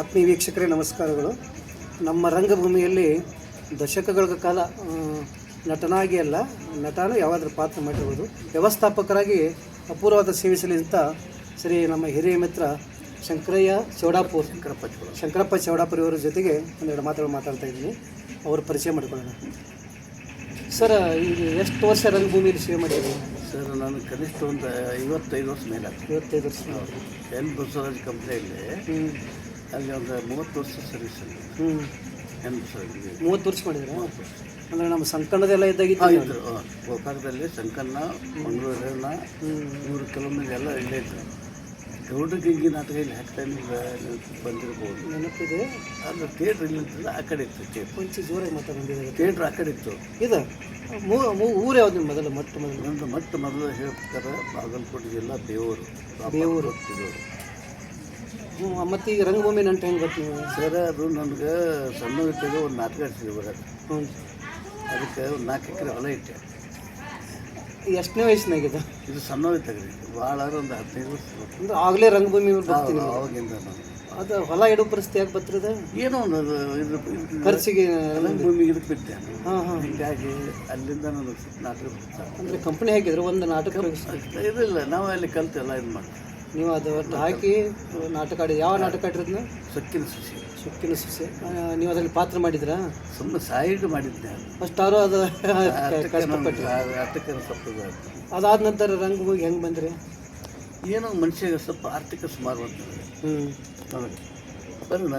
ಆತ್ಮೀಯ ವೀಕ್ಷಕರೇ, ನಮಸ್ಕಾರಗಳು. ನಮ್ಮ ರಂಗಭೂಮಿಯಲ್ಲಿ ದಶಕಗಳ ಕಾಲ ನಟನಾಗಿ ಅಲ್ಲ, ನಟನೂ ಯಾವಾದರೂ ಪಾತ್ರ ಮಾಡಿರ್ಬೋದು. ವ್ಯವಸ್ಥಾಪಕರಾಗಿ ಅಪೂರ್ವವಾದ ಸೇವೆ ಸಲ್ಲಿಸಿದ ಶ್ರೀ ನಮ್ಮ ಹಿರಿಯ ಮಿತ್ರ ಶಂಕರಯ್ಯ ಚೌಡಾಪುರ್, ಶಂಕರಪ್ಪ ಶಂಕರಪ್ಪ ಜೊತೆಗೆ ಒಂದೆರಡು ಮಾತುಗಳು ಮಾತಾಡ್ತಾ ಇದ್ದೀನಿ. ಅವ್ರ ಪರಿಚಯ ಮಾಡಿಕೊಳ್ಳೋಣ. ಸರ್, ಈಗ ಎಷ್ಟು ವರ್ಷ ರಂಗಭೂಮಿಯಲ್ಲಿ ಸೇವೆ ಮಾಡಿದ್ದೀರಿ? ಸರ್ ನಾನು ಕನಿಷ್ಠ ಒಂದು ಐವತ್ತೈದು ವರ್ಷ ಮೇಲೆ ಐವತ್ತೈದು ವರ್ಷ ಎನ್ ಬಸವರಾಜ್ ಕಂಪ್ನಿಯಲ್ಲಿ ಅಲ್ಲಿ ಒಂದು ಮೂವತ್ತು ವರ್ಷ ಸರ್ವಿಸ್ ಅಲ್ಲಿ. ಹ್ಞೂ ಎನ್ ಬಸವರಾಜ್ ಮೂವತ್ತು ವರ್ಷ ಮಾಡಿದ್ರೆ? ಅಂದರೆ ನಮ್ಮ ಸಂಕಣ್ಣದೆಲ್ಲ ಇದ್ದಾಗಿತ್ತು ಗೋಕಾಕದಲ್ಲಿ ಸಂಕನ್ನ ಮಂಗಳೂರಿನ ನೂರು ಕಿಲೋಮೀಟರ್ ಎಲ್ಲ ಇಲ್ಲೇ ಇದ್ದರು ಗೌಡ ಗಿಂಗಿ ನಾಟಕ ಇಲ್ಲಿ ಹಾಕ್ತಾ ಬಂದಿರ್ಬೋದು. ನೆನಪಿದೆ. ಅದು ಥಿಯೇಟ್ರ್ ಇಲ್ಲಿ ಆ ಕಡೆ ಇತ್ತು ಥಿಯೇಟ್ರ್ ಜೋರಾಗಿ ಮಾತಾಡಿದ್ದೀವಿ ಥಿಯೇಟ್ರ್ ಆ ಕಡೆ ಇತ್ತು. ಇದು? ಊರು ಯಾವ್ದು ನಿಮ್ಮ ಮೊದಲು ಮೊಟ್ಟ ಮೊದಲು. ನಂದು ಮೊಟ್ಟ ಮೊದಲು ಹೇಳ್ತಾರೆ ಬಾಗಲಕೋಟೆ ಜಿಲ್ಲಾ ಬೇವೂರು ಬೇವೂರು. ಮತ್ತು ಈಗ ರಂಗಭೂಮಿ ನಂಟು ಹೆಂಗೆ ಬರ್ತೀವಿ ಸರ್ ಅದು ನನಗೆ ಸಣ್ಣ ಇಟ್ಟಿದ್ದು ಒಂದು ನಾಟಕ ಗಂಟೆ ಬರೋದು ಹ್ಞೂ ಅದಕ್ಕೆ ಒಂದು ನಾಲ್ಕು ಎಕರೆ ಹೊಲ ಇಟ್ಟೆ. ಎಷ್ಟನೇ ವಯಸ್ಸಿನಾಗಿದೆ? ಇದು ಸಣ್ಣ ಇದ್ದಾಗ ರೀ ಭಾಳ ಒಂದು ಹದಿನೈದು ವರ್ಷ. ಅಂದ್ರೆ ಆಗಲೇ ರಂಗಭೂಮಿ ಬರ್ತೀನಿ. ಆವಾಗಿಂದ ನಾನು. ಅದು ಹೊಲ ಇಡೋ ಪರಿಸ್ಥಿತಿ ಯಾಕೆ ಬರ್ತಿರೋದು ಏನೋ ಒಂದು ಇದು ಖರ್ಚಿಗೆ ಭೂಮಿಗೆ ಇದಕ್ಕೆ ಬಿಟ್ಟೆ. ಹಾಂ ಹಾಂ. ಹೀಗಾಗಿ ಅಲ್ಲಿಂದ ನಾಟಕ ಅಂದರೆ ಕಂಪ್ನಿ ಹಾಕಿದ್ರು ಒಂದು ನಾಟಕ ಇದಿಲ್ಲ ನಾವು ಅಲ್ಲಿ ಕಲ್ತು ಎಲ್ಲ ಇದು ಮಾಡಿ ನೀವು ಅದು ಒಟ್ಟು ಹಾಕಿ ನಾಟಕ ಆಡಿ ಯಾವ ನಾಟಕ ಆಡಿರೋದನ್ನ ಸೊಕ್ಕಿನ ಸಸಿ. ಸೊಕ್ಕಿನ ಸಸಿ. ನೀವು ಅದರಲ್ಲಿ ಪಾತ್ರ ಮಾಡಿದ್ರಾ ಸುಮ್ಮನೆ ಸೈಡ್ ಮಾಡಿದ್ದೆ ಅಷ್ಟಾರು ಅದು ಕಷ್ಟಪಟ್ಟು. ಅಷ್ಟಕ್ಕೆ ಅದಾದ ನಂತರ ರಂಗಭೂಮಿಗೆ ಹೆಂಗೆ ಬಂದ್ರಿ? ಏನೋ ಮನುಷ್ಯಗೆ ಸ್ವಲ್ಪ ಆರ್ಥಿಕ ಸುಮಾರು ಹ್ಞೂ ನನಗೆ ಬರೋಣ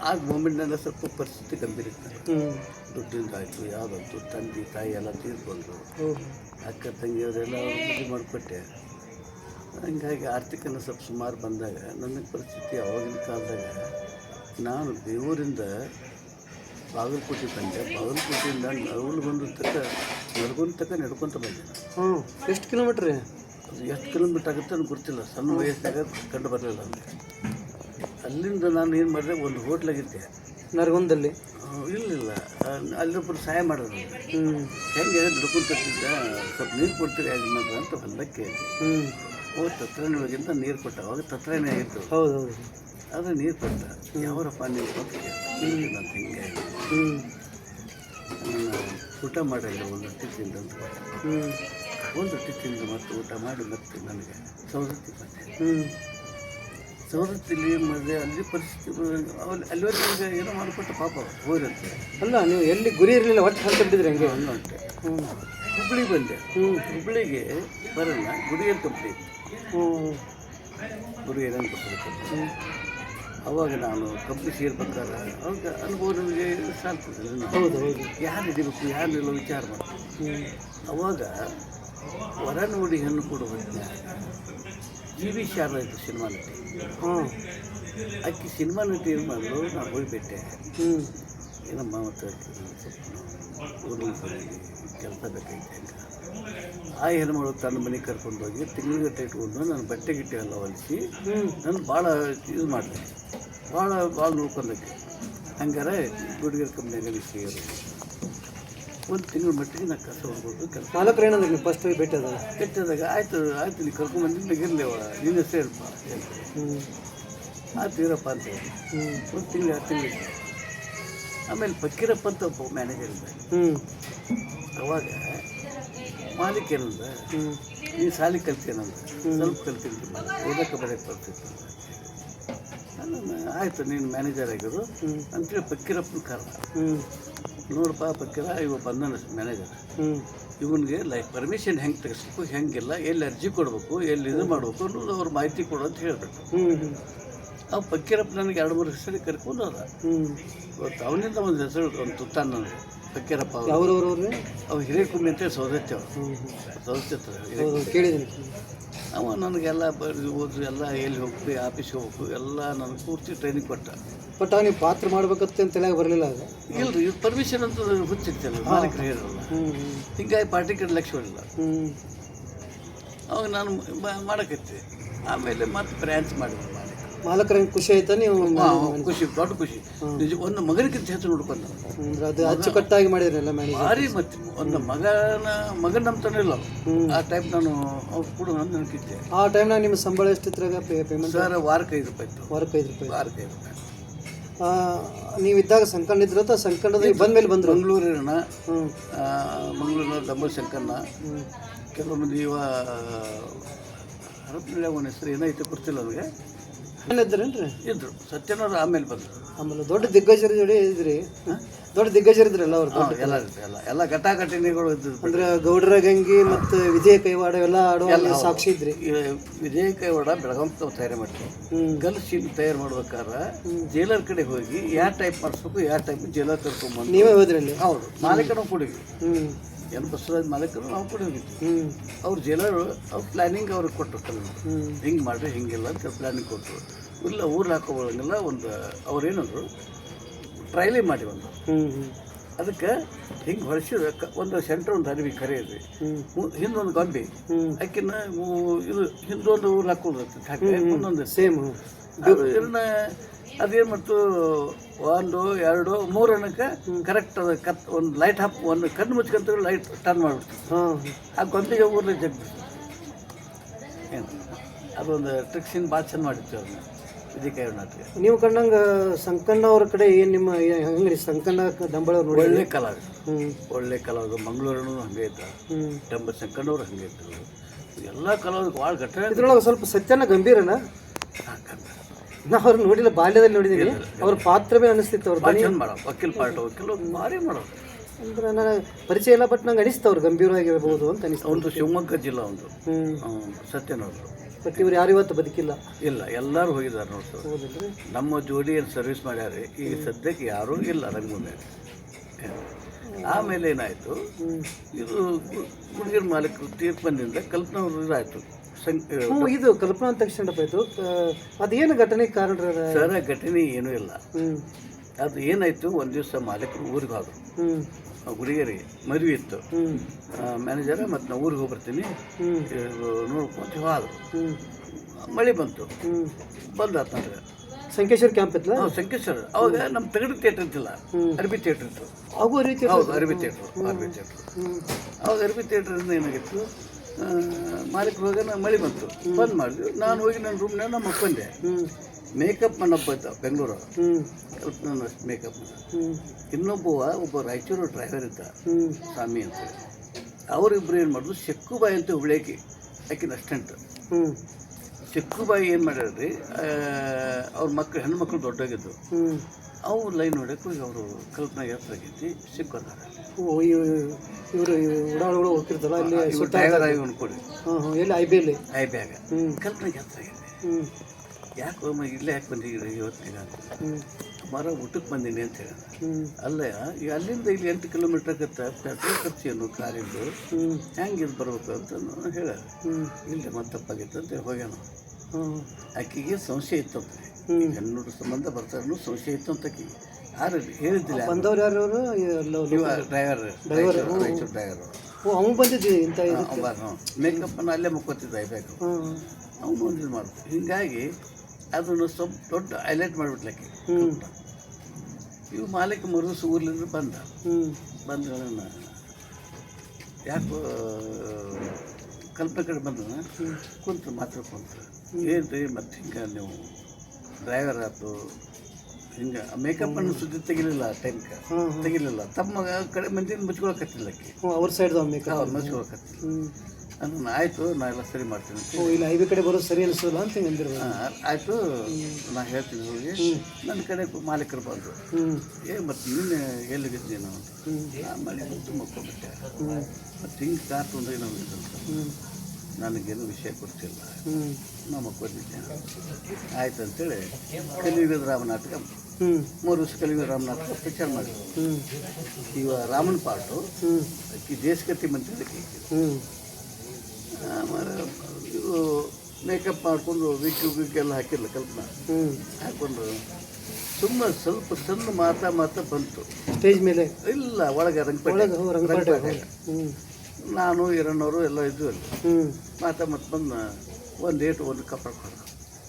ಆ ಮೂಮೆಂಟ್ನೆಲ್ಲ ಸ್ವಲ್ಪ ಪರಿಸ್ಥಿತಿ ಗಂಭೀರ ಇತ್ತು ದುಡ್ಡಿಂದ ಆಯಿತು ಯಾವುದಂತು ತಂದೆ ತಾಯಿ ಎಲ್ಲ ತೀರ್ಕೊಂಡ್ರು ಅಕ್ಕ ತಂಗಿಯವರೆಲ್ಲ ಇದು ಮಾಡಿಕೊಟ್ಟೆ. ಹಂಗಾಗಿ ಆರ್ಥಿಕನ ಸ್ವಲ್ಪ ಸುಮಾರು ಬಂದಾಗ ನನ್ನ ಪರಿಸ್ಥಿತಿ ಅವಾಗಿನ ಕಾಲದಾಗ ನಾನು ಬೇವೂರಿಂದ ಬಾಗಲಕೋಟೆ ಬಂದೆ ಬಾಗಲಕೋಟೆಯಿಂದ ನವಲ್ಗೊಂದು ತಕ್ಕ ನಡ್ಕೊಂತ ತಕ್ಕ ನಡ್ಕೊತ ಬಂದೆ. ಹ್ಞೂ ಎಷ್ಟು ಕಿಲೋಮೀಟ್ರ್ ಅದು ಎಷ್ಟು ಕಿಲೋಮೀಟರ್ ಆಗುತ್ತೆ ನನಗೆ ಗೊತ್ತಿಲ್ಲ. ಸಣ್ಣ ವಯಸ್ಸಾಗ ಕಂಡು ಬರಲಿಲ್ಲ ನನಗೆ ಅಲ್ಲಿಂದ ನಾನು ಏನು ಮಾಡಿದೆ ಒಂದು ಹೋಟ್ಲಾಗಿದ್ದೆ ನರಗುಂದಲ್ಲಿ. ಇಲ್ಲ ಅಲ್ಲೊಬ್ಬರು ಸಹಾಯ ಮಾಡೋದು ಹ್ಞೂ ಹೆಂಗೆ ನಡ್ಕೊಂತಿದ್ದ ಸ್ವಲ್ಪ ನೀರು ಕೊಡ್ತೀರಿ ಯಜಮಾನ್ರ ಅಂತ ಹೊಲಕ್ಕೆ ಹ್ಞೂ ಹೋಗಿ ಒಳಗಿಂತ ನೀರು ಕೊಟ್ಟ. ಅವಾಗ ತತ್ರಾಣಿ ಆಗಿತ್ತು. ಹೌದು ಹೌದು ಅದು ನೀರು ಕೊಟ್ಟ. ಯಾವರಪ್ಪ ನೀವು ಕೊಟ್ಟಿಗೆ ಅಂತ ಹಿಂಗೆ. ಹ್ಞೂ ಊಟ ಮಾಡಿಲ್ಲ ಒಂದು ರೊಟ್ಟಿ ತಿಂದು ಹ್ಞೂ ಒಂದು ರೊಟ್ಟಿ ತಿಂದು ಮತ್ತೆ ಊಟ ಮಾಡಿ ಮತ್ತೆ ನನಗೆ ಸವದತ್ತಿ ಬಂದೆ. ಹ್ಞೂ ಸವದತ್ತಿಲಿ ಮದುವೆ ಅಲ್ಲಿ ಪರಿಸ್ಥಿತಿ ಅಲ್ಲಿ ಅಲ್ಲಿವರೆಗೆ ಏನೋ ಮಾಡಿಕೊಟ್ಟು ಪಾಪ ಹೋದಂತೆ ಅಲ್ಲ ನೀವು ಎಲ್ಲಿ ಗುರಿ ಇರಲಿಲ್ಲ ಒಟ್ಟು ಹಂತ ಬಿಟ್ಟಿದ್ರಿ ಹಂಗೆ ಅನ್ನೋಂತೆ ಹ್ಞೂ ಹುಬ್ಳಿ ಬಂದೆ. ಹ್ಞೂ ಹುಬ್ಳಿಗೆ ಬರಲ್ಲ ಗುಡಿಯಲ್ಲಿ ಕಂಪ್ನಿ ಹ್ಞೂ ಗುರಿ ಏನಂತ ಹ್ಞೂ ಅವಾಗ ನಾನು ಕಂಪ್ನಿ ಸೇರ್ಬೇಕಾದ್ರೆ ಅವಾಗ ಅನುಭವ ನನಗೆ ಸಾಲ್ತದೆ ಹೌದು ಹೌದು. ಯಾರು ಇದ್ದೀನಿ ಯಾರು ಇಲ್ಲ ವಿಚಾರ ಮಾಡ್ತೀನಿ ಹ್ಞೂ ಅವಾಗ ಹೊರ ನೋಡಿ ಹೆಣ್ಣು ಕೊಡುವ ಹೊತ್ತಿನಾಗ ಜಿ ವಿ ಶಾರದಾ ಇತ್ತು ಸಿನಿಮಾ ನಟಿ. ಹ್ಞೂ. ಆಕೆ ಸಿನಿಮಾ ನಟಿ ಏನು ಮಾಡಲು ನಾನು ಹೋಗಿಬಿಟ್ಟೆ. ಹ್ಞೂ. ಏನಮ್ಮ ಮತ್ತು ಊರಿಗೆ ಕೆಲಸ ಬೇಕಾಗಿತ್ತು ಅಂತ. ಆ ಹೆಣ್ಮಗಳು ತನ್ನ ಮನೆಗೆ ಕರ್ಕೊಂಡು ಹೋಗಿ ತಿಂಗಳಿಗಟ್ಟೆ ಇಟ್ಕೊಂಡು ನಾನು ಬಟ್ಟೆ ಗಿಟ್ಟೆ ಎಲ್ಲ ಹೊಲಿಸಿ ನಾನು ಭಾಳ ಇದು ಮಾಡಿದೆ. ಭಾಳ ಭಾಳ ನೋಡ್ಕೊಂಡಕ್ಕೆ ಹಂಗಾರೆ ಗುಡಿಗೆರೆ ಕಂಪ್ನಿಯಾಗ ಸೇರು ಒಂದು ತಿಂಗಳ ಮಟ್ಟಿಗೆ ನಾನು ಕಸ ಹೋಗ್ಬೋದು ಕೆಲಸ ಮಾಲಕರು ಏನಂದ್ರೆ ನೀವು ಫಸ್ಟ್ ಭೇಟಿ ಅದ ಕೆಟ್ಟದಾಗ ಆಯ್ತು ಆಯ್ತು ನೀನು ಕರ್ಕೊಂಬಂದಿದ್ದು ಇರಲಿ ಅವ ನೀನು ಸೇರಪ್ಪ ಆಯ್ತು ಇರಪ್ಪ ಅಂತ ಹೇಳಿ. ಒಂದು ತಿಂಗಳು ಹತ್ತು ತಿಂಗಳು ಆಮೇಲೆ ಫಕೀರಪ್ಪ ಅಂತ ಒಬ್ಬ ಮ್ಯಾನೇಜರ್ ಇದ್ದ. ಹ್ಞೂ ಅವಾಗ ಮಾಲೀಕ ಏನಂದ ಹ್ಞೂ ನೀನು ಸಾಲಿ ಕಲ್ತೇನಂದ ಸ್ವಲ್ಪ ಕಲ್ತೀನಿ ಓದಕ್ಕೆ ಬರೋಕ್ಕೆ ಬರ್ತಿತ್ತು ಆಯಿತು ನೀನು ಮ್ಯಾನೇಜರ್ ಆಗಿರು. ಅಂತೇಳಿ ಫಕೀರಪ್ಪನ ಕಾರಣ ಹ್ಞೂ ನೋಡಪ್ಪ ಪಕ್ಕಿರ ಇವ ಬಂದನ ಮ್ಯಾನೇಜರ್ ಇವನಿಗೆ ಲೈಕ್ ಪರ್ಮಿಷನ್ ಹೆಂಗೆ ತೆಗಿಸ್ಬೇಕು ಹೆಂಗಿಲ್ಲ ಎಲ್ಲಿ ಅರ್ಜಿ ಕೊಡಬೇಕು ಎಲ್ಲಿ ಇದು ಮಾಡಬೇಕು ಅನ್ನೋದು ಅವ್ರ ಮಾಹಿತಿ ಕೊಡು ಅಂತ ಹೇಳಬೇಕು ಆ ಫಕೀರಪ್ಪ ನನಗೆ ಎರಡು ಮೂರು ಹೆಸರು ಕರ್ಕೊಂಡು ಅದ ಇವತ್ತು ಅವನಿಂದ ಒಂದು ಹೆಸರು ಒಂದು ತುತ್ತಾನ ನನಗೆ ಪಕ್ಕೀರಪ್ಪ ಅವರು. ಅವ್ರಿ? ಅವು ಹಿರೇಕುಮ್ಮಿ ಅಂತ ಸೌದತ್ಯ ಅವರು. ಸೌದತ್ಯ ಕೇಳಿದ್ದೀನಿ. ಅವ ನನಗೆಲ್ಲ ಬರೆದು ಓದು ಎಲ್ಲ ಎಲ್ಲಿ ಹೋಗ್ತು ಆಫೀಸ್ಗೆ ಹೋಗ್ತು ಎಲ್ಲ ನನಗೆ ಪೂರ್ತಿ ಟ್ರೈನಿಂಗ್ ಕೊಟ್ಟ. ಬಟ್ ಅವ್ನಿಗೆ ಪಾತ್ರ ಮಾಡ್ಬೇಕಂತ ತಲೆಯಾಗ ಬರಲಿಲ್ಲ ಅದು? ಇಲ್ರಿ ಇದು ಪರ್ಮಿಷನ್ ಅಂತ ಹುಚ್ಚಿರ್ತಲ್ಲ ಮಾಲೀಕರು ಹೇಳಿರಲ್ಲ. ಹ್ಞೂ ಹ್ಞೂ ಹಿಂಗಾಗಿ ಪಾರ್ಟಿ ಕಡೆ ಲಕ್ಷ ಇಲ್ಲ ಅವಾಗ ನಾನು ಮಾಡಕತ್ತೆ. ಆಮೇಲೆ ಮತ್ತೆ ಬ್ರ್ಯಾಂಚ್ ಮಾಡಿದ್ರು ಮಾಲಕರಂಗೆ ಖುಷಿ ಆಯ್ತಾ ನೀವು ಖುಷಿ ದೊಡ್ಡ ಖುಷಿ. ನಿಜ ಒಂದು ಮಗನಿಗಿಂತ ಹೆಚ್ಚು ನೋಡ್ಕೊಂಡ. ಅಂದ್ರೆ ಅದು ಅಚ್ಚುಕಟ್ಟಾಗಿ ಮಾಡಿದ್ರಲ್ಲ ಮ್ಯಾನೇಜ್ ಭಾರಿ ಮತ್ತೆ ಒಂದು ಮಗನ ಮಗನ ನಂಬ್ತಾನೆ ಇಲ್ಲ ಆ ಟೈಪ್ ನಾನು ಅವ್ರು ಕೂಡ ನಾನು ನೆನಪಿದ್ದೆ ಆ ಟೈಮ್ನಾಗ ನಿಮ್ಮ ಸಂಬಳ ಎಷ್ಟಿದ್ರಾಗ ಪೇಮೆಂಟ್ ಸರ್ ವಾರಕ್ಕೆ ಐದು ರೂಪಾಯಿ ಇತ್ತು. ವಾರಕ್ಕೆ ಐದು ರೂಪಾಯಿ. ವಾರಕ್ಕೆ ಐದು ರೂಪಾಯಿ. ನೀವಿದ್ದಾಗ ಸಂಕಂಡ ಇದ್ರ ಅಥವಾ ಸಂಕಂಡದ ಬಂದ ಮೇಲೆ ಬಂದ್ರು. ಮಂಗಳೂರಿನ ಮಂಗಳೂರಿನ ದಮ್ಮ ಶಂಕರ್ನ ಕೆಲವೊಂದು ಇವ ಹರಪ್ಪನಳ್ಳಿ ಅವನ ಹೆಸರು ಏನೈತೆ ಗೊತ್ತಿಲ್ಲ ನನಗೆ ಏನಿದ್ರೇನ್ರಿ? ಇದ್ರು. ಸತ್ಯನವ್ರು ಆಮೇಲೆ ಬಂದರು. ಆಮೇಲೆ ದೊಡ್ಡ ದಿಗ್ಗಜರ ಜೋಡಿ ಇದ್ರಿ. ದೊಡ್ಡ ದಿಗ್ಗಜರಿದ್ರಲ್ಲ ಅವ್ರು ಹಾಂ ಎಲ್ಲ ಇದ್ರು ಎಲ್ಲ. ಎಲ್ಲ ಘಟಾಘಟನೆಗಳು ಇದ್ರು ಅಂದ್ರೆ ಗೌಡರ ಗಂಗಿ ಮತ್ತು ವಿಜಯ ಕೈವಾಡ ಎಲ್ಲ ಆಡುವ ಸಾಕ್ಷಿ ಇದ್ರಿ. ವಿಜಯ ಕೈವಾಡ ಬೆಳಗಾಂ ತಾವು ತಯಾರಿ ಮಾಡ್ತಾರೆ. ಹ್ಮ್. ಗಲ್ ಶೀಟ್ ತಯಾರು ಮಾಡ್ಬೇಕಾದ್ರೆ ಜೈಲರ್ ಕಡೆ ಹೋಗಿ ಯಾವ ಟೈಪ್ ಮಾಡಿಸ್ಬೇಕು ಯಾವ ಟೈಪ್ ಜೈಲರ್ ಕರ್ಕೊಂಬಂದು ನೀವೇ ಹೋದ್ರಲ್ಲಿ? ಹೌದು. ಮಾಲೀಕರು ಕೊಡಿವಿ ಹ್ಞೂ ಎನ್ ಬಸವರಾಜ್ ಮಾಲೀಕರು ನಾವು ಕೂಡ ಹೋಗಿದ್ವಿ ಅವ್ರು ಜೈಲರು ಅವ್ರು ಪ್ಲ್ಯಾನಿಂಗ್ ಅವ್ರಿಗೆ ಕೊಟ್ಟರು ಕಲ್ಲು ಹಿಂಗೆ ಮಾಡ್ರಿ ಹಿಂಗಿಲ್ಲ ಅಂತ ಪ್ಲ್ಯಾನಿಂಗ್ ಕೊಟ್ಟರು. ಇಲ್ಲ ಊರ್ಲಿ ಹಾಕೋಬೋದಂಗಿಲ್ಲ ಒಂದು ಅವ್ರೇನಂದ್ರು ಟ್ರೈಲಿ ಮಾಡಿ ಒಂದು. ಅದಕ್ಕೆ ಹಿಂಗೆ ಹೊರಸಿದ ಒಂದು ಸೆಂಟ್ರ್ ಒಂದು ಅರಿವಿ ಕರೆ ಇದ್ವಿ ಹ್ಮ್. ಹಿಂದೊಂದು ಗೊಂಬೆ. ಅಕ್ಕಿನ ಇದು ಹಿಂದೊಂದು ಊರು ಹಾಕೋದು ಹಾಕಿ ಒಂದೊಂದು. ಸೇಮ್ ಇದನ್ನ ಅದೇನು ಮತ್ತು ಒಂದು ಎರಡು ಮೂರು ಅನ್ನಕ್ಕೆ ಕರೆಕ್ಟ್ ಅದು ಕತ್ ಒಂದು ಲೈಟ್ ಹಾಪ್ ಒಂದು ಕಣ್ಣು ಮುಚ್ಕೊಂತ ಲೈಟ್ ಟರ್ನ್ ಮಾಡ್ಬಿಡ್ತು. ಆ ಗೊಂಬೆಗೆ ಊರ್ಲಿ ಜಗ್ಬಿಡ್ತು. ಏನು? ಅದೊಂದು ಟ್ರಿಕ್ಸಿನ ಭಾಳ ಚಂದ ಮಾಡಿತ್ತು ಅದನ್ನ ಇದಕ್ಕೆ ನೀವು ಕಂಡಂಗ ಸಂಕಣ್ಣ ಅವ್ರ ಕಡೆ ಏನು ನಿಮ್ಮ ಹೆಂಗ್ರಿ ಸಂಕಣ್ಣ ದಂಬಳ ನೋಡಿ ಒಳ್ಳೆ ಕಲಾವಿದ ಹ್ಞೂ ಒಳ್ಳೆ ಕಲಾವಿದ ಮಂಗಳೂರನು ಹಂಗೆ ಇದ್ದ ಹ್ಞೂ ಡಂಬ ಸಂಕಣ್ಣವ್ರು ಹಂಗೆ ಇದ್ದರು ಎಲ್ಲ ಕಲಾವಿದ ಭಾಳ ಘಟನೆ ಇದ್ರೊಳಗೆ ಸ್ವಲ್ಪ ಸತ್ಯನ ಗಂಭೀರನ? ನಾ ಅವ್ರು ನೋಡಿಲ್ಲ ಬಾಲ್ಯದಲ್ಲಿ ನೋಡಿದೀನಿ. ಅವ್ರ ಪಾತ್ರವೇ ಅನಿಸ್ತಿತ್ತು ಅವ್ರು ಭಾಳ ಮಾಡೋ ವಕೀಲ್ ಪಾಠ ವಕೀಲ್ ಭಾರಿ ಮಾಡೋದು ಅಂದ್ರೆ ಪರಿಚಯ ಇಲ್ಲ ಬಟ್ ನಂಗೆ ಅನಿಸ್ತು ಅವ್ರು ಗಂಭೀರವಾಗಿರ್ಬೋದು ಅಂತ ಅನಿಸ್ತು. ಒಂದು ಶಿವಮೊಗ್ಗ ಜಿಲ್ಲಾ ಒಂದು ಹ್ಞೂ ಸತ್ಯನವರು ಬಟ್ ಇವ್ರು ಯಾರು ಇವತ್ತು ಬದುಕಿಲ್ಲ? ಇಲ್ಲ ಎಲ್ಲರೂ ಹೋಗಿದ್ದಾರೆ ನೋಡಿ ಸರ್. ಹೌದಲ್ರಿ ನಮ್ಮ ಜೋಡಿ ಏನು ಸರ್ವಿಸ್ ಮಾಡ್ಯಾರ. ಈಗ ಸದ್ಯಕ್ಕೆ ಯಾರೂ ಇಲ್ಲ ರಂಗಭೂಮಿ ಆಮೇಲೆ ಏನಾಯಿತು? ಇದು ಹುಡುಗಿರ ಮಾಲೀಕರು ತೀರ್ಪಿನಿಂದ ಕಲ್ಪನವ್ರು ಇದಾಯಿತು. ಹ್ಞೂ ಇದು ಕಲ್ಪನಾ ಅಂತ ತಕ್ಷಣಪ್ಪ ಇದು ಅದೇನು ಘಟನೆ ಕಾರಣ? ಸರ ಘಟನೆ ಏನೂ ಇಲ್ಲ. ಅದು ಏನಾಯಿತು? ಒಂದು ದಿವಸ ಮಾಲೀಕರು ಊರಿಗೆ ಹೋದರು. ಹುಡುಗಿಯರಿಗೆ ಮದುವೆ ಇತ್ತು. ಮ್ಯಾನೇಜರ ಮತ್ತು ನಾವು ಊರಿಗೆ ಹೋಗ್ಬರ್ತೀನಿ. ನೋಡ್ಕೊಂತ ಹೋದ್ರು ಮಳೆ ಬಂತು. ಬಂದಾತ ನನಗೆ ಸಂಕೇಶ್ವರ ಕ್ಯಾಂಪ್ ಇತ್ತು ನಾವು ಸಂಕೇಶ್ವರ. ಅವಾಗ ನಮ್ಮ ತಗಡಿ ಥಿಯೇಟರ್ ಇತ್ತಿಲ್ಲ. ಅರಬಿ ಥಿಯೇಟ್ರ್ ಇತ್ತು. ಆಗೋ ರೀತಿ ಹೌದು ಅರಬಿ ಥಿಯೇಟರ್ ಅರಬಿ ಥಿಯೇಟ್ರು ಅವಾಗ ಅರಬಿ ಥಿಯೇಟ್ರಿಂದ ಏನಾಗಿತ್ತು? ಮಾಲೀಕರು ಹೋಗ ಮಳೆ ಬಂತು. ಬಂದ್ ಮಾಡಿದ್ವಿ ನಾನು ಹೋಗಿ ನನ್ನ ರೂಮ್ನ ನಮ್ಮ ಅಪ್ಪಂದೆ ಮೇಕಪ್ ಮಂಡಪ ಆಯ್ತು ಬೆಂಗಳೂರು ಹ್ಮ್. ಅಷ್ಟು ಮೇಕಪ್ ಇನ್ನೊಬ್ಬವ ಒಬ್ಬ ರಾಯಚೂರು ಡ್ರೈವರ್ ಇದ್ದ ಹ್ಞೂ ಸ್ವಾಮಿ ಅಂತ. ಅವರಿಬ್ರು ಏನು ಮಾಡಿದ್ರು ಶೆಕ್ಕುಬಾಯಿ ಅಂತ ಹುಬ್ಳಿಯಾಕಿ ಆಕಿನ ಅಸ್ಟೆಂಟ್. ಶೆಕ್ಕುಬಾಯಿ ಏನು ಮಾಡ್ಯಾರ್ರಿ ಅವ್ರ ಮಕ್ಕಳು ಹೆಣ್ಮಕ್ಳು ದೊಡ್ಡಾಗಿದ್ದು. ಹ್ಞೂ ಅವು ಲೈನ್ ನೋಡೋಕ್ಕೂ ಅವರು ಕಲ್ಪನಾ ಯಾತ್ರೆ ಆಗೈತಿ ಸಿಕ್ಕೋದಾರ ಇವರು ಉಡಾಳುಗಳು ಹೋಗ್ತಿರ್ತಲ್ಲ ಅಲ್ಲಿ ಡ್ರೈವರ್ ಆಗಿ ಅನ್ಕೊಳ್ಳಿ ಹ್ಞೂ ಎಲ್ಲಿ? ಐ ಬಿ ಎಲ್ಲಿ ಐ ಬ್ಯಾಗ ಆಗ ಕಲ್ಪನಾ ಯಾತ್ರೆ ಆಗೈತಿ ಯಾಕೆ ಹೋಮ ಇಲ್ಲೇ ಯಾಕೆ ಬಂದಿದ್ದೀರಿ ಇವತ್ತಿನ ಮರ ಊಟಕ್ಕೆ ಬಂದೀನಿ ಅಂತ ಹೇಳಿ. ಅಲ್ಲ ಈಗ ಅಲ್ಲಿಂದ ಇಲ್ಲಿ ಎಂಟು ಕಿಲೋಮೀಟರ್ ಆಗತ್ತೆ ಪೆಟ್ರೋಲ್ ಖರ್ಚು ಏನು ಕಾರಿಂದು ಹೆಂಗೆ ಇದು ಬರ್ಬೇಕು ಅಂತ ಹೇಳ. ಇಲ್ಲಿ ಮತ್ತಪ್ಪಾಗಿತ್ತು ಅಂತ ಹೋಗ್ಯಾನ ಆಕೆಗೆ ಸಂಶಯ ಇತ್ತು ಅಂತ ಹೆಣ್ಣು ಸಂಬಂಧ ಬರ್ತಾರನು ಸಂಶಯ ಇತ್ತು ಅಂತ ಆಕೆಗೆ. ಯಾರು ಹೇಳಿದ್ದಿಲ್ಲ? ಬಂದವ್ರು ಯಾರು ಇವ ಡ್ರೈವರ್ ರಾಯಚೂರು ಡ್ರೈವರ್ ಓ ಅವ್ನು ಬಂದಿದ್ದೀನಿ ಇಂಥ ಮೇಕಪ್ಪನ್ನು ಅಲ್ಲೇ ಮುಕ್ಕೋತಿದ್ದ ಬೇಕು ಅವನು ಒಂದು ಇದು ಮಾಡ್ತು ಹೀಗಾಗಿ ಅದನ್ನು ಸ್ವಲ್ಪ ದೊಡ್ಡ ಹೈಲೈಟ್ ಮಾಡಿಬಿಟ್ಲಕ್ಕೆ. ಇವು ಮಾಲಿಕ ಮರು ಊರ್ಲಿಂದ ಬಂದ. ಹ್ಮ್. ಬಂದ ಯಾಕೋ ಕಲ್ಪನೆ ಕಡೆ ಬಂದ ಕುಂತು ಮಾತಾಡ್ಕೊಂತ ಏನು ರೀ ಮತ್ತು ಹಿಂಗೆ ನೀವು ಡ್ರೈವರ್ ಆಯ್ತು ಹಿಂಗೆ ಮೇಕಪ್ ಅನ್ನು ಸುದ್ದಿ ತೆಗಿಲಿಲ್ಲ ಟೈಮ್ಗೆ ತೆಗಿಲಿಲ್ಲ. ತಮ್ಮ ಕಡೆ ಮಂದಿನ ಮುಚ್ಕೊಳಕತ್ತಿಲ್ಲ ಆಕಿ ಹ್ಞೂ ಅವ್ರ ಸೈಡ್ದು ಮೇಕಪ್ ಮುಚ್ಕೊಳಕತ್ತಿಲ್ಲ. ಹ್ಞೂ ನಾನು ಆಯಿತು ನಾ ಎಲ್ಲ ಸರಿ ಮಾಡ್ತೀನಿ ಅಂತ ಓ ಇಲ್ಲಿ ಐವಿ ಕಡೆ ಬರೋದು ಸರಿ ಅನಿಸೋಲ್ಲ ಅಂತ ಹಿಂಗೆ ಅಂದಿರ್ಬೋದು ಆ, ಆಯ್ತು ನಾ ಹೇಳ್ತೀನಿ ಹೋಗಿ. ನನ್ನ ಕಡೆ ಮಾಲೀಕರು ಬಂದರು. ಏ ಮತ್ತು ನೀನು ಎಲ್ಲಿಗಿದ್ದೆ ನೀನು ಅಂತ ಹ್ಞೂ ನಾ ಮಳೆ ಬಂತು ಮಕ್ಕೊಂಡ್ಬಿಟ್ಟೆ. ಮತ್ತು ಹಿಂಗೆ ಕಾರ್ ತೊಂದರೆ ನಾವು ಹ್ಞೂ ನನಗೇನು ವಿಷಯ ಕೊಡ್ತಿಲ್ಲ. ನಮ್ಮ ಮಕ್ಕೊಂಡಿದ್ದೆ ಆಯ್ತು ಅಂತೇಳಿ ಕಲಿಯುಗದ ರಾಮನಾಥ್ ಹ್ಞೂ ಮೂರು ವರ್ಷ ಕಲಿಯುಗದ ರಾಮನಾಟಕ ಪ್ರಚಾರ ಮಾಡಿದ್ರು ಇವ ರಾಮನ ಪಾಟು ಅಕ್ಕಿ ದೇಶಗತಿ ಮಂತ್ರಿ ಅದಕ್ಕೆ ಹ್ಞೂ ಆಮೇಲೆ ಇದು ಮೇಕಪ್ ಮಾಡಿಕೊಂಡು ವಿಕ್ ವಿಕ್ ಎಲ್ಲ ಹಾಕಿಲ್ಲ ಕಲ್ಪನಾ. ಹ್ಞೂ ಹಾಕೊಂಡು ಸುಮ್ಮ ಸ್ವಲ್ಪ ಸಣ್ಣ ಮಾತಾ ಮಾತಾ ಬಂತು. ಸ್ಟೇಜ್ ಮೇಲೆ? ಇಲ್ಲ ಒಳಗೆ ರಂಗಪೇಟೆ. ನಾನು ಇರಣ್ಣವರು ಎಲ್ಲ ಇದ್ದು ಅಲ್ಲಿ. ಹ್ಞೂ ಮಾತಾ ಮತ್ತೆ ಬಂದು ಒಂದು ಏಟು ಒಂದು ಕಪ್ಪಳ ಕೊಡ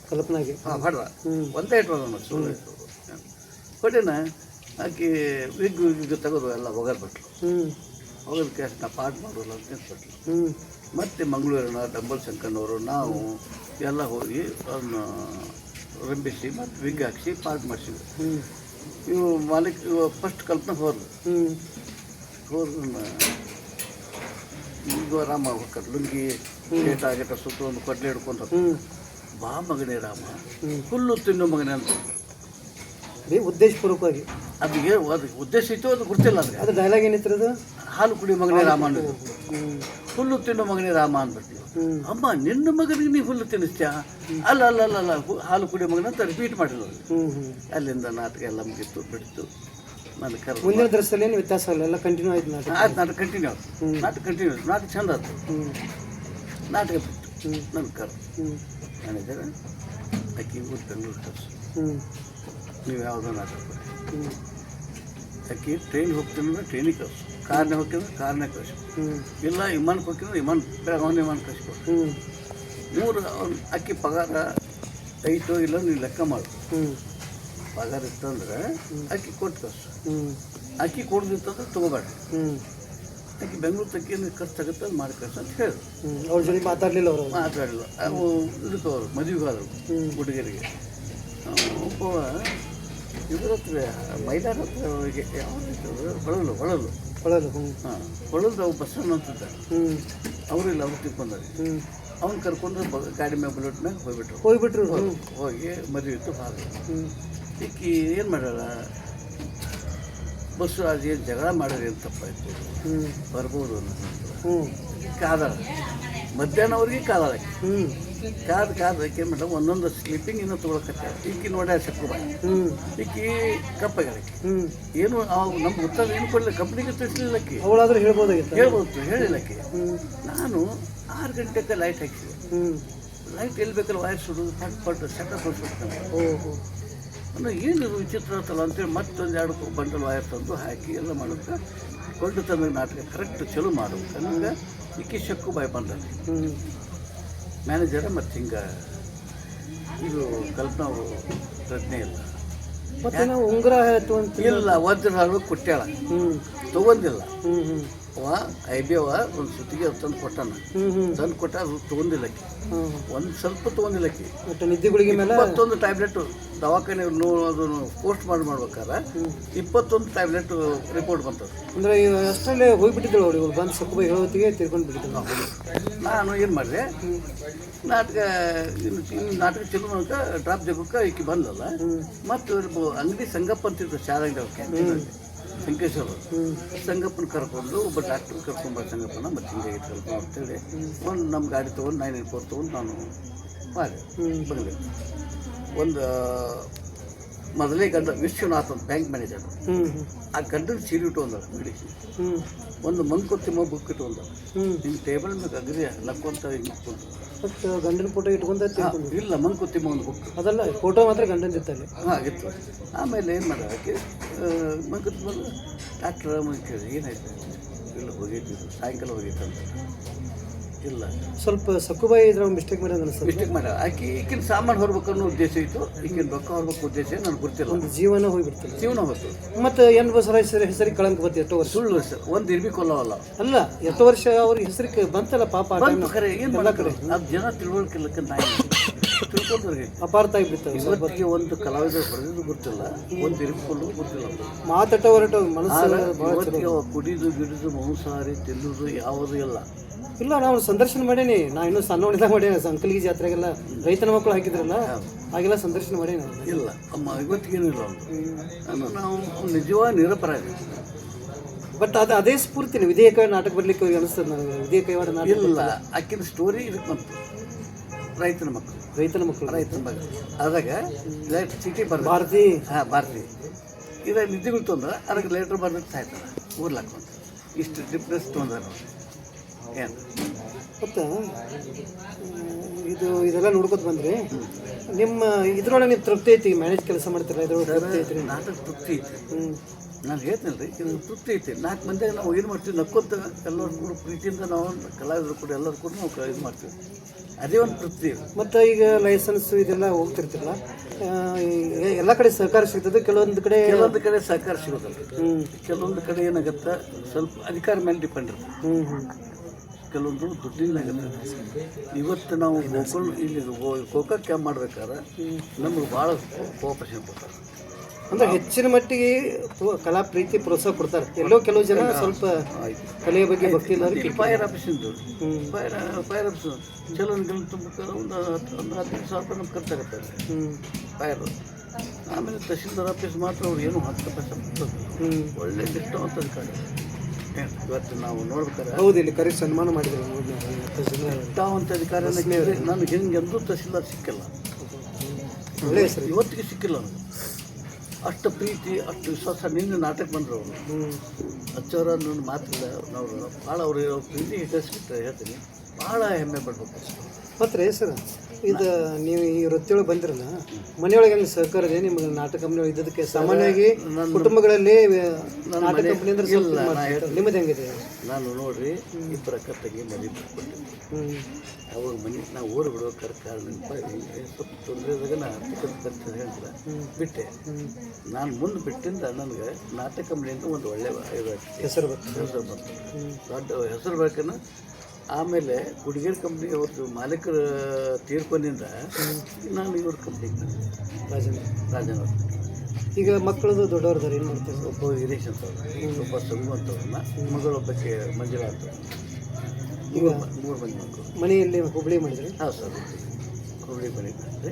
ಕಲ್ಪನಾಗೆ? ಹಾಂ ಹೊಡೆದ. ಹ್ಮ್. ಒಂದೇ ಒಂದು ಮತ್ತೆ ಸುಳ್ಳು ಕೊಟ್ಟಿನ ಆಕೆ ವಿಗ್ ವಿಗ್ ತೆಗೆದು ಎಲ್ಲ ಒಗರ್ಬಿಟ್ಲು. ಅಷ್ಟು ನಾ ಪಾಠ ಮಾಡೋಲ್ಲ ಅಂತ ಹ್ಞೂ ಮತ್ತೆ ಮಂಗಳೂರಿನ ಡಂಬಲ್ ಶಂಕರ್ನವರು ನಾವು ಎಲ್ಲ ಹೋಗಿ ಅದನ್ನು ರಂಬಿಸಿ ಮತ್ತು ವಿಗ್ ಹಾಕಿಸಿ ಪಾರ್ಕ್ ಮಾಡಿಸಿದ್ವಿ. ಇವು ಮಾಲೀಕ ಫಸ್ಟ್ ಕಲ್ಪನೆ ಹೋದ್ರು ಹೋದ್ರನ್ನ ಈಗ ರಾಮ ಹೋಗ್ತಾರೆ ಲುಂಗಿ ಗೇಟ ಗೇಟ ಸುತ್ತ ಒಂದು ಕೊಡ್ಲೆ ಹಿಡ್ಕೊಂಡು ಬಾ ಮಗನೇ ರಾಮ. ಹುಲ್ಲು ತಿನ್ನು ಮಗನೇ ಅಂತ. ಉದ್ದೇಶಪೂರ್ವಕವಾಗಿ. ಅದಕ್ಕೆ ಅದು ಉದ್ದೇಶ ಇತ್ತು ಅದು ಗೊತ್ತಿಲ್ಲ ಅದಕ್ಕೆ ಅದು ಡೈಲಾಗ್ ಏನಿತ್ತು ಅದು? ಹಾಲು ಕುಡಿ ಮಗನೇ ರಾಮ ಅನ್ನೋದು. ಹುಲ್ಲು ತಿನ್ನೋ ಮಗನೇ ರಾಮ ಅಂದ್ಬಿಟ್ಟು. ಹ್ಞೂ ಅಮ್ಮ ನಿನ್ನ ಮಗನಿಗೆ ನೀ ಹುಲ್ಲು ತಿನ್ನಿಸ್ತೀಯಾ? ಅಲ್ಲ ಅಲ್ಲ ಅಲ್ಲ ಅಲ್ಲ ಹಾಲು ಕುಡಿ ಮಗನ ಅಂತ ರಿಪೀಟ್ ಮಾಡಿಲ್ಲ ಹ್ಞೂ ಹ್ಞೂ ಅಲ್ಲಿಂದ ನಾಟಕ ಎಲ್ಲ ಮುಗಿತು ಬಿಡ್ತು. ನನ್ನ ಕರೆದು ಮುಂದಿನ ದೃಶ್ಯದಲ್ಲಿ ಏನು ವ್ಯತ್ಯಾಸ ಇಲ್ಲ ಎಲ್ಲ ಕಂಟಿನ್ಯೂ ಆಯ್ತು ನಾಟಕ. ಆಯ್ತು ನಾಟಕ ಕಂಟಿನ್ಯೂ ಆಯ್ತು. ನಾಟಕ ಕಂಟಿನ್ಯೂ ಆಯ್ತು. ನಾಟಕ ಚಂದ ಆಯ್ತು. ಹ್ಞೂ ನಾಟಕ ಬಿಟ್ಟು ನನ್ನ ಕರ್. ಹ್ಞೂ ನಾನಿದ್ದಾರೆ ಆಕಿ ಊರು ಬೆಂಗಳೂರು ನೀವು ಯಾವುದೋ ನಾಟಕ ಕೊಡಿ ಟ್ರೈನ್ಗೆ ಹೋಗ್ತೀನಿ ಅಂದ್ರೆ ಟ್ರೈನಿಗೆ ಕಳಿಸು. ಕಾರ್ನೇ ಹೋಗ್ತೀನಿ ಕಾರ್ನೇ ಕಳಿಸು. ಇಲ್ಲ ವಿಮಾನಕ್ಕೆ ಹೋಗ್ತೀನಿ ವಿಮಾನ ಬೆಳಗಾವಿ ವಿಮಾನ ಕಳಿಸ್ಕೊಡು. ಮೂರು ಅವ್ನು ಅಕ್ಕಿ ಪಗಾರ ಐತೋ ಇಲ್ಲ ನೀವು ಲೆಕ್ಕ ಮಾಡು. ಹ್ಞೂ ಪಗಾರ ಇತ್ತಂದ್ರೆ ಅಕ್ಕಿ ಕೊಟ್ಟು ಕಳಿಸು. ಹ್ಞೂ ಅಕ್ಕಿ ಕೊಡ್ದಿತ್ತಂದ್ರೆ ತೊಗೋಬೇಡ. ಹ್ಞೂ ಆಕಿ ಬೆಂಗಳೂರು ತಕ್ಕಿ ನೀವು ಖರ್ಚು ಆಗುತ್ತೆ ಅದು ಮಾಡಿ ಕಳಿಸು ಅಂತ ಹೇಳಿ. ಹ್ಞೂ ಅವ್ರ ಜೊತೆ ಮಾತಾಡಲಿಲ್ಲ ಅವರು ಮಾತಾಡಲಿಲ್ಲ. ಅವು ಇದಕ್ಕೆ ಅವರು ಮದುವೆಗೆ ಹೋದರು ಹ್ಞೂ ಹುಡುಗರಿಗೆ. ಒಬ್ಬ ಇದ್ರ ಹತ್ರ ಮೈದಾನ ಹತ್ರ ಅವರಿಗೆ ಯಾವ್ದು ಹೊಳಲು ಹೊಳಲು. ಹೊಳಲು ಹ್ಞೂ ಹಾಂ ಹೊಳಲ್ದು ಅವು ಬಸ್ಸನ್ನು ಅಂತಿದ್ದ ಹ್ಞೂ ಅವರು ಅವ್ರು ತಿಳ್ಕೊಂಡಾರೆ ಅವ್ನು ಕರ್ಕೊಂಡು ಬ ಗಾಡಿ ಮೇಲೆ ಬುಲೆಟ್ ಮ್ಯಾಗ ಹೋಗ್ಬಿಟ್ರು. ಹೋಗ್ಬಿಟ್ರು ಹೋಗಿ ಮದುವೆ ಇತ್ತು ಹಾಗೆ ಹ್ಞೂ ಈಕಿ ಏನು ಮಾಡಲ್ಲ ಬಸ್ಸು ಅದು ಏನು ಜಗಳ ಮಾಡಿದ್ರೆ ಏನು ತಪ್ಪಾಯ್ತು ಹ್ಞೂ ಬರ್ಬೋದು ಅನ್ನೋದು ಹ್ಞೂ ಕಾದಾಳ. ಮಧ್ಯಾಹ್ನ ಅವ್ರಿಗೆ ಕಾದಾಳ. ಹ್ಞೂ ಕಾದ್ ಕಾದ್ ಆಕೆ ಮೇಡಮ್ ಒಂದೊಂದು ಸ್ಲೀಪಿಂಗ್ ಇನ್ನೂ ತೊಗೊಳಕತ್ತೆ. ಈಕಿ ನೋಡ ಹ್ಞೂ ಈಕಿ ಹ್ಞೂ ಏನು ಅವ್ ನಮ್ಮ ಉತ್ತರ ಏನು ಕೊಡಲಿಲ್ಲ? ಕಂಪ್ನಿಗೆ ತಿಳಿಸ್ಲಿಲ್ಲ ಆಕಿ. ಅವಳಾದ್ರೂ ಹೇಳ್ಬೋದಾಗಿತ್ತು ಹೇಳ್ಬೋದು ಹೇಳಿಲ್ಲ ಆಕಿ. ಹ್ಞೂ ನಾನು ಆರು ಗಂಟೆಗೆ ಲೈಟ್ ಹಾಕಿದೆ. ಹ್ಞೂ ಲೈಟ್ ಎಲ್ಲಿ ಬೇಕಲ್ಲ ವೈರ್ ಸುಡೋದು ಪಟ್ ಪಟ್ಟು ಸೆಟ ಸುಡ್ತಾನೆ ಓಹೋ. ಅಂದ್ರೆ ಏನು ಇದು ವಿಚಿತ್ರ ಅಂತಲ್ಲ ಅಂತೇಳಿ ಮತ್ತೊಂದು ಎರಡು ಬಂಡಲ್ ವೈರ್ ತಂದು ಹಾಕಿ ಎಲ್ಲ ಮಾಡೋಕ್ಕೆ ಕೊಂಡು ತಂದ ನಾಟಕ ಕರೆಕ್ಟ್ ಚಲೋ ಮಾಡುವಂತ ನನಗೆ ಈಕಿ ಶಕ್ಕು ಬಾಯ್ ಬಂದಲ್ಲಿ ಹ್ಞೂ ಮ್ಯಾನೇಜರ್ ಮತ್ತು ಹಿಂಗೆ ಇದು ಕಲ್ಪನಾ ಪ್ರಜ್ಞೆ ಇಲ್ಲ. ಮತ್ತೆ ನಾವು ಉಂಗುರ ಇಲ್ಲ ವಜ್ರ ಕೊಟ್ಟಾಳ ಹ್ಞೂ ತೊಗೊಂದಿಲ್ಲ ಹ್ಞೂ ಹ್ಞೂ ಅವ ಐ ಬಿ ಅವ ಒಂದು ಸುತ್ತಿಗೆ ತಂದು ಕೊಟ್ಟಾನ. ತಂದು ಕೊಟ್ಟ ಅದು ಹಾಂ ಒಂದು ಸ್ವಲ್ಪ ತೊಗೊಂದಿಲ್ಲ ನಿದ್ದೆಗಳಿಗೆ ಮೇಲೆ ಇಪ್ಪತ್ತೊಂದು ಟ್ಯಾಬ್ಲೆಟ್ ದವಾಖಾನೆ ನೋ ಅದನ್ನು ಪೋಸ್ಟ್ ಮಾಡಿ ಮಾಡ್ಬೇಕಾದ್ರೆ ಇಪ್ಪತ್ತೊಂದು ಟ್ಯಾಬ್ಲೆಟ್ ರಿಪೋರ್ಟ್ ಬಂತು ಅಂದರೆ ಅಷ್ಟರಲ್ಲೇ ಹೋಗಿಬಿಟ್ಟಿದ್ದಳು ಅವಳು ಇವ್ಳು ಬಂದು ಸ್ವಲ್ಪ ಹೇಳೋತ್ತಿಗೆ ತಿರ್ಕೊಂಡು ಬಿಟ್ಟಿದ್ದಳು. ನಾನು ಏನು ಮಾಡಿದೆ? ನಾಟಕ ಇನ್ನು ಇನ್ನು ನಾಟಕ ಚಲೋ ಅಂತ ಡ್ರಾಪ್ ಜಗಕ್ಕೆ ಈಕಿ ಬಂದಲ್ಲ. ಮತ್ತು ಅಂಗಡಿ ಸಂಗಪ್ಪ ಅಂತಿದ್ರು ಶಾರಂಗಿ ಅವ್ರ ಸಂಕೇಶ್ವರ ಸಂಗಪ್ಪನ ಕರ್ಕೊಂಡು ಒಬ್ಬ ಡಾಕ್ಟ್ರ್ ಕರ್ಕೊಂಬ ಸಂಗಪ್ಪನ ಮತ್ತೆ ಹಿಂಗೆ ಕರ್ಕೊಂಡು ಅಂತೇಳಿ ಒಂದು ನಮ್ಮ ಗಾಡಿ ತೊಗೊಂಡು ನೈನ್ ಏಟ್ ಫೋರ್ ತೊಗೊಂಡು ನಾನು ಮಾಡಿ ಬಂದೆ. ಒಂದು ಮೊದಲೇ ಗಂಡ ವಿಶ್ವನಾಥ್ ಅಂತ ಬ್ಯಾಂಕ್ ಮ್ಯಾನೇಜರ್ ಆ ಗಂಡನ ಸೀರೆ ಇಟ್ಟು ಒಂದಲ್ಲ ಬಿಡಿಸಿ. ಹ್ಞೂ ಒಂದು ಮಂಕುತಿಮ್ಮ ಬುಕ್ ಇಟ್ಟು ಹ್ಞೂ ಹಿಂಗೆ ಟೇಬಲ್ ಮೇಲೆ ಅಗ್ರಿ ಲಕ್ಕೊಂತ ಹಿಂಗೆ ಕುಂತು. ಮತ್ತು ಗಂಡನ ಫೋಟೋ ಇಟ್ಕೊಂತ ಇಲ್ಲ ಮಂಕುತಿಮ್ಮ ಒಂದು ಬುಕ್ ಅದಲ್ಲ ಫೋಟೋ ಮಾತ್ರ ಗಂಡನ ಹಾಂ ಆಗಿತ್ತು ಆಮೇಲೆ ಏನು ಮಾಡ ಆಕೆ ಮಂಕುತಿಮ್ಮ ಡಾಕ್ಟ್ರ್ ಕೇಳಿ ಏನಾಯ್ತು? ಇಲ್ಲ ಹೋಗೈತಿ ಸಾಯಂಕಾಲ ಹೋಗೈತೆ ಅಂತ ಇಲ್ಲ. ಸ್ವಲ್ಪ ಸಕ್ಕುಬಾಯಿ ಇದ್ರ ಮಿಸ್ಟೇಕ್ ಮಾಡಿ ಅನಿಸ್ತದೆ ಮಿಸ್ಟೇಕ್ ಮಾಡ ಆಕೆ ಈಕಿನ ಸಾಮಾನು ಹೊರ್ಬೇಕು ಅನ್ನೋ ಉದ್ದೇಶ ಇತ್ತು. ಈಕಿನ ರೊಕ್ಕ ಹೊರ್ಬೇಕು ಉದ್ದೇಶ ನನಗೆ ಗೊತ್ತಿಲ್ಲ. ಒಂದು ಜೀವನ ಹೋಗ್ಬಿಡ್ತದೆ. ಜೀವನ ಹೊತ್ತು ಮತ್ತು ಎನ್ ಬಸವರ ಹೆಸರು ಹೆಸರಿಗೆ ಕಳಂಕ ಬತ್ತಿ ಎಷ್ಟು ವರ್ಷ. ಸುಳ್ಳು ಸರ್. ಒಂದು ಇರ್ಬಿ ಕೊಲ್ಲವಲ್ಲ ಅಲ್ಲ. ಎಷ್ಟೋ ವರ್ಷ ಅವ್ರ ಹೆಸರಿಗೆ ಬಂತಲ್ಲ ಪಾಪ ಆ ಬಂತು time ಖರೆ ಏನು ಅದು ಜನ ತಿಳುವಳಿಕೆ ನಾಯಿ. ತಿಳ್ಕೊಂಡ್ರಿಗೆ ಅಪಾರ್ಥ ಆಗಿಬಿಡ್ತವೆ ಇವತ್ತಿಗೆ ಒಂದು ಕಲಾವಿದರು ಬರೆದಿದ್ದು ಗೊತ್ತಿಲ್ಲ. ಒಂದು ಇರ್ಬಿ ಕೊಲ್ಲೋದು ಗೊತ್ತಿಲ್ಲ. ಮಾತಾಟ ಹೊರಟ ಮನಸ್ಸು ಆದ್ರೆ ಭಾಳ ಇವತ್ತಿಗೆ ಅವ ಕುಡಿದು ಗಿಡಿದು ಮಾಂಸಾಹಾರಿ ತಿನ್ನುವುದು ಯಾವುದೂ ಇಲ್ಲ. ಇಲ್ಲ ನಾವು ಸಂದರ್ಶನ ಮಾಡೇನಿ. ನಾ ಇನ್ನೂ ಸಣ್ಣವನಿಂದ ಮಾಡೇನಿ. ಅಂಕಲ್ಗಿ ಜಾತ್ರೆಗೆಲ್ಲ ರೈತನ ಮಕ್ಕಳು ಹಾಕಿದ್ರಲ್ಲ ಹಾಗೆಲ್ಲ ಸಂದರ್ಶನ ಮಾಡೇನಿ ಇಲ್ಲ ಅಮ್ಮ ಇವತ್ತಿಗೇನು ಇಲ್ಲ ಅವನು. ನಾವು ನಿಜವಾಗಿ ನಿರಪರಾಧಿ. ಬಟ್ ಅದು ಅದೇ ಸ್ಫೂರ್ತಿ ವಿಧೇಯಕ ನಾಟಕ ಬರ್ಲಿಕ್ಕೆ ಅನಿಸ್ತದೆ ನನಗೆ. ವಿಧೇಯಕವಾದ ನಾಟಕ ಇಲ್ಲ ಆಕಿನ ಸ್ಟೋರಿ ಇದಕ್ಕೆ ಬಂತು. ರೈತನ ಮಕ್ಕಳು ರೈತನ ಮಕ್ಕಳು ರೈತನ ಮಕ್ಕಳು ಅದಾಗ ಸಿಟಿ ಬರ್ ಭಾರತಿ. ಹಾಂ ಭಾರತಿ. ಇದಾಗ ನಿದ್ದೆ ಬಿಡ್ತು ಅಂದ್ರೆ ಅದಕ್ಕೆ ಲೆಟ್ರ್ ಬರ್ದಕ್ಕೆ ಸಾಯ್ತಾರೆ. ಊರ್ಲಾಕೊಂತ ಇಷ್ಟು ಡಿಪ್ರೆಸ್ ತೊಂದ್ರೆ ಏನು ಮತ್ತು ಇದು ಇದೆಲ್ಲ ನೋಡ್ಕೊತ ಬಂದ್ರಿ. ನಿಮ್ಮ ಇದ್ರೊಳಗೆ ನೀವು ತೃಪ್ತಿ ಐತಿ ಮ್ಯಾನೇಜ್ ಕೆಲಸ ಮಾಡ್ತೀರಾ? ಇದ್ರೊಳಗೆ ತೃಪ್ತಿ ಐತ್ರಿ? ನಾಟಕ ತೃಪ್ತಿ ಐತಿ ಹ್ಞೂ ನಾನು ಹೇಳ್ತೀನಿ ರೀ ಇದು ತೃಪ್ತಿ ಐತಿ ನಾಲ್ಕು ಮಂದಿ ನಾವು ಏನು ಮಾಡ್ತೀವಿ ನಕ್ಕೊಂತ ಎಲ್ಲರೂ ಕೂಡ ಪ್ರೀತಿಯಿಂದ ನಾವು ಕಲಾವಿದರು ಕೂಡ ಎಲ್ಲರೂ ಕೂಡ ನಾವು ಇದು ಮಾಡ್ತೀವಿ. ಅದೇ ಒಂದು ತೃಪ್ತಿ ಮತ್ತು ಈಗ ಲೈಸೆನ್ಸ್ ಇದೆಲ್ಲ ಹೋಗ್ತಿರ್ತಿರಲ್ಲ ಆ, ಎಲ್ಲ ಕಡೆ ಸಹಕಾರ ಸಿಗ್ತದೆ ಕೆಲವೊಂದು ಕಡೆ ಕೆಲವೊಂದು ಕಡೆ ಸಹಕಾರ ಸಿಗೋದಲ್ಲ. ಹ್ಞೂ ಕೆಲವೊಂದು ಕಡೆ ಏನಾಗುತ್ತೆ ಸ್ವಲ್ಪ ಅಧಿಕಾರ ಮೇಲೆ ಡಿಪೆಂಡ್ ಇರ್ತದೆ ಹ್ಞೂ ಹ್ಞೂ ಕೆಲವೊಂದು ದುಡ್ಡಿನ ಇವತ್ತು ನಾವು ಗೋಕರ್ಣ ಇಲ್ಲಿ ಗೋಕಾಕ್ ಕ್ಯಾಂಪ್ ಮಾಡ್ಬೇಕಾದ್ರೆ ನಮ್ಗೆ ಭಾಳ ಕೋಪರೇಷನ್ ಕೊಡ್ತಾರೆ. ಅಂದ್ರೆ ಹೆಚ್ಚಿನ ಮಟ್ಟಿಗೆ ಕಲಾ ಪ್ರೀತಿ ಪ್ರೋತ್ಸಾಹ ಕೊಡ್ತಾರೆ. ಎಲ್ಲೋ ಕೆಲವು ಜನ ಸ್ವಲ್ಪ ಕಲೆಯ ಬಗ್ಗೆ ಭಕ್ತಿ ಇಲ್ಲ ಫೈರ್ ಆಫೀಸಿಂದು ಫೈರ್ ಫೈರ್ ಆಫೀಸ್ ಗಿಲ್ ತುಂಬಬೇಕಾದ್ರೆ ಒಂದು ಹತ್ತು ಒಂದು ಹದಿನೈದು ಸಾವಿರ ರೂಪಾಯಿ ನಮ್ಗೆ ಖರ್ಚಾಗುತ್ತೆ ಹ್ಞೂ ಫೈರ್ ಆಮೇಲೆ ತಹಶೀಲ್ದಾರ್ ಆಫೀಸ್ ಮಾತ್ರ ಅವ್ರು ಏನು ಹತ್ತು ಪೈಸೆ ಒಳ್ಳೆ ನಿಷ್ಠಾವಂತ ಅಂತ ಇವತ್ತು ನಾವು ನೋಡ್ಬೇಕಾದ್ರೆ ಹೌದು ಇಲ್ಲಿ ಕರೆ ಸನ್ಮಾನ ಮಾಡಿದ್ರು ನೋಡಿ ನಾವು. ತಹಸೀಲ್ದಾರ್. ಹೆಂಗೆ ಅಧಿಕಾರಿ ನನಗೆ ಹಿಂಗೆಂದೂ ತಹಶೀಲ್ದಾರ್ ಸಿಕ್ಕಿಲ್ಲ. ಒಳ್ಳೆ ಸರ್. ಇವತ್ತಿಗೆ ಸಿಕ್ಕಿಲ್ಲ ನನಗೆ ಅಷ್ಟು ಪ್ರೀತಿ ಅಷ್ಟು ವಿಶ್ವಾಸ ನಿನ್ನೆ ನಾಟಕ ಬಂದರು ಅವರು. ಹಚ್ಚೋರ ನನ್ನ ಮಾತಿಲ್ಲ ನಾವು ಭಾಳ ಅವರು ಪ್ರೀತಿ ಹಿಡಿಸ್ಬಿಟ್ರೆ ಹೇಳ್ತೀನಿ. ಭಾಳ ಹೆಮ್ಮೆ ಪಡ್ಬೇಕು ಮತ್ತೆ ಸರ್ ಇದು ನೀವು ಈ ವೃತ್ತಿಯೊಳಗೆ ಬಂದಿರಲ್ಲ ಮನೆಯೊಳಗೆ ಹೆಂಗೆ ಸಹಕಾರ ಇದೆ ನಿಮ್ಗೆ ನಾಟಕ ಕಂಪ್ನಿ ಇದ್ದದಕ್ಕೆ? ಸಾಮಾನ್ಯವಾಗಿ ಕುಟುಂಬಗಳಲ್ಲಿ ನಾಟಕ ಕಂಪ್ನಿ ಅಂದ್ರೆ ಇಲ್ಲ. ನಿಮ್ಮದು ಹೆಂಗಿದೆ? ನಾನು ನೋಡ್ರಿ ಇಬ್ಬರ ಕತ್ತಗೆ ಮನೆ ಬಿಟ್ಕೊಟ್ಟಿದ್ದೆ ಹ್ಞೂ ಅವಾಗ ಮನೆ ನಾವು ಊರು ಬಿಡೋ ಕಾರಣ ಸ್ವಲ್ಪ ತೊಂದರೆದಾಗ ನಾ ಅಂತ ಹೇಳಿದ್ರೆ ಬಿಟ್ಟೆ. ನಾನು ಮುಂದೆ ಬಿಟ್ಟಿಂದ ನನಗೆ ನಾಟಕ ಕಂಪ್ನಿಯಿಂದ ಒಂದು ಒಳ್ಳೆ ಹೆಸರು ಬರ್ತದೆ. ಹೆಸರು ಬರ್ತದೆ. ದೊಡ್ಡ ಹೆಸರು ಬೇಕನ್ನ ಆಮೇಲೆ ಗುಡಿಗೇರ್ ಕಂಪ್ನಿ ಅವ್ರದ್ದು ಮಾಲೀಕರ ತೀರ್ಕೊಂಡಿಂದ ನಾನು ಇವ್ರ ಕಂಪ್ನಿಗೆ ಬಂದೆ. ರಾಜೇಂದ್ರ ರಾಜನಗರ ಈಗ ಮಕ್ಕಳದು ದೊಡ್ಡವ್ರದಾರ ಏನು ಮಾಡ್ತಾರೆ? ಒಬ್ಬ ಗಿರೀಶ್ ಅಂತವ್ರು ಒಬ್ಬ ಸಗು ಅಂತವ್ರನ್ನ ಮಗಳೊಬ್ಬಕ್ಕೆ ಮಂಜುಳಾ ಅಂತ ಈಗ ಮೂರು ಮಂದಿ ಮಕ್ಕಳು. ಮನೆಯಲ್ಲಿ ಹುಬ್ಳಿ ಮಾಡಿದ್ರಿ? ಹಾಂ ಸರ್ ಹುಬ್ಳಿ. ಮಾಡಿದ್ರಿ.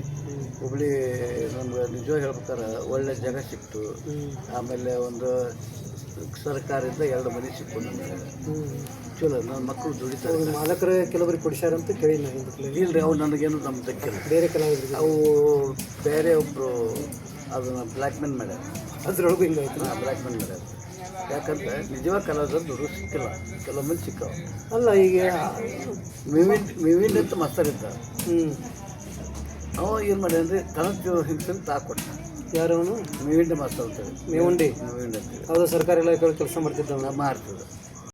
ಹುಬ್ಳಿ ನಮ್ಗೆ ನಿಜವಾಗಿ ಹೇಳ್ಬೇಕಾರೆ ಒಳ್ಳೆ ಜಾಗ ಸಿಕ್ತು. ಆಮೇಲೆ ಒಂದು ಸರ್ಕಾರದಿಂದ ಎರಡು ಮನೆ ಸಿಕ್ಕು ನಮಗೆ. ಚಲೋ ನನ್ನ ಮಕ್ಕಳು ದುಡಿತಾರೆ ಮಾಲಕರು ಕೆಲವರಿಗೆ ಕೊಡಿಸ್ಯಾರ ಅಂತ ಕೇಳಿ ನಾನು ಇಲ್ಲ ರೀ ಅವು ನನಗೇನು ನಮ್ಮ ದಕ್ಕಿಲ್ಲ ಬೇರೆ ಕಲಾವಿದರು ಅವು ಬೇರೆ ಒಬ್ಬರು ಅದನ್ನು ಬ್ಲ್ಯಾಕ್ ಮೇನ್ ಮಾಡ್ಯಾರ. ಅದ್ರೊಳಗೂ ಹಿಂಗಾಯ್ತು ಆ ಬ್ಲ್ಯಾಕ್ ಮೇನ್ ಮಾಡ್ಯಾರ. ಯಾಕಂದ್ರೆ ನಿಜವಾಗ ಕಲಾವಿದರು ದುಡ್ಡು ಸಿಕ್ಕಿಲ್ಲ. ಕೆಲವೊಮ್ಮೆ ಸಿಕ್ಕವು. ಅಲ್ಲ ಈಗ ಮಿವಿನ್ ಮಿವಿನ್ ಅಂತ ಮಸ್ತರಿದ್ದ ಹ್ಞೂ ಅವ ಏನು ಮಾಡ್ಯಾನ್ರಿ ತನಕ ಹಿಂಸೆ ತಾಕೊಟ್ಟ. ಯಾರು ಅವನು? ಮಿವಿಂಡ ಮಾಸ್ತರ್ ಅಂತೇಳಿ ಮೇವುಂಡಿ. ಮಿವಿಂಡ್ ಅಂತೇಳಿ ಹೌದು ಸರ್ಕಾರಿ ಇಲಾಖೆಗಳು ಕೆಲಸ ಮಾಡ್ತಿದ್ದಾವೆ ನಮ್ಮ ಮಾಡ್ತದೆ